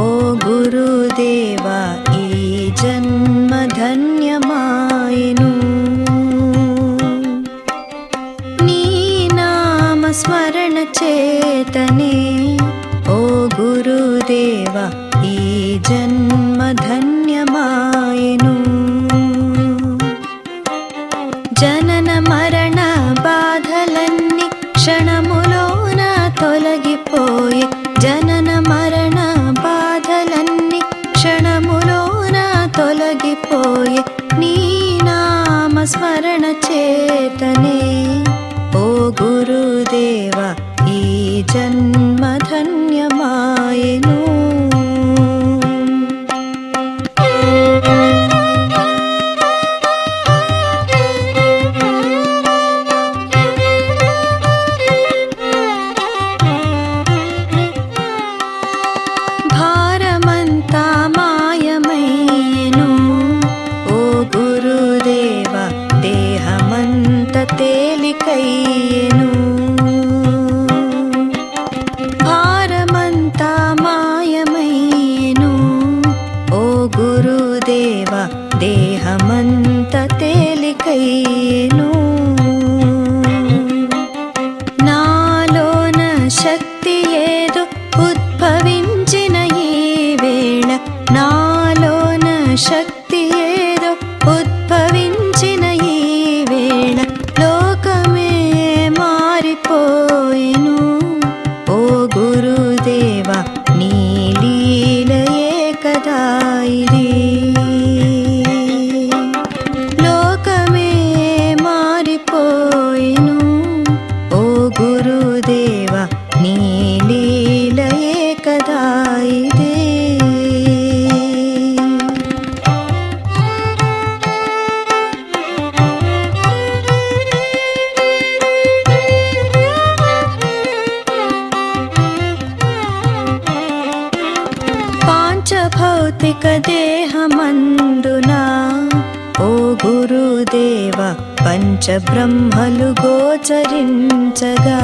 ॐ गुरुदेव जन्म धन्यमायिनुनामस्मरणचेतने ॐ गुरुदेव ई जन्म धन्य తొలగిపోయే నీ నామ స్మరణ చేతనే. ఓ గురుదేవ ఈ జన్మ ధన్యమాయను శక్తి ఏదో ఉద్భవించిన ఈ వేళ. లోకమే మారిపోయిను. ఓ గురుదేవ నీ భౌతిక దేహమందున ఓ గురుదేవ పంచబ్రహ్మలు గోచరించగా.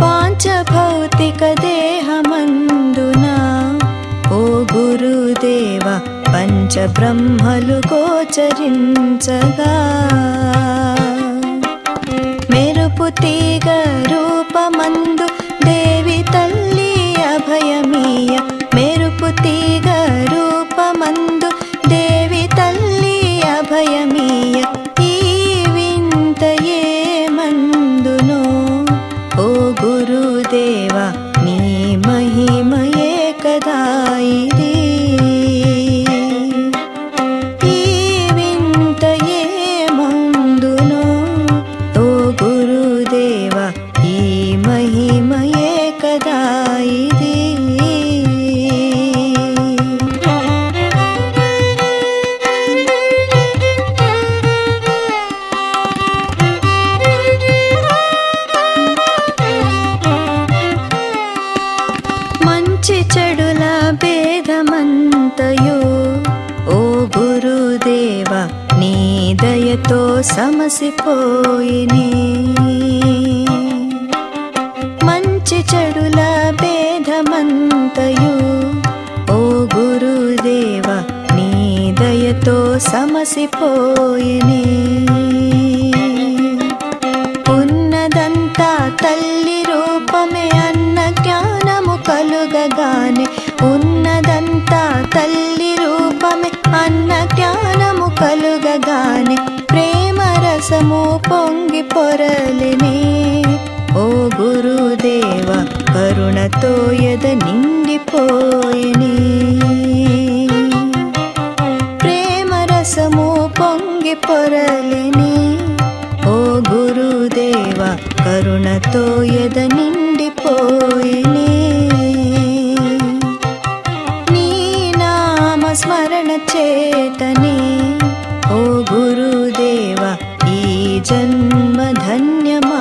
పాంచభౌతిక దేహమందున ఓ గురుదేవ పంచబ్రహ్మలు గోచరించగా. మెరుపు తీగ రూపమ దయతో సమసిపోయిని. మంచి చెడుల భేదమంతయు ఓ గురుదేవ నీ దయతో సమసిపోయిని. రసము పొంగి పొరలిని. ఓ గురుదేవ కరుణతో ఎద నిండిపోయిని. ప్రేమరసము పొంగి పొరలిని. ఓ గురుదేవ కరుణతో ఎద నిండిపోయిని. నీ నామ స్మరణ చేతని ఓ గురుదేవ जन्म धन्यम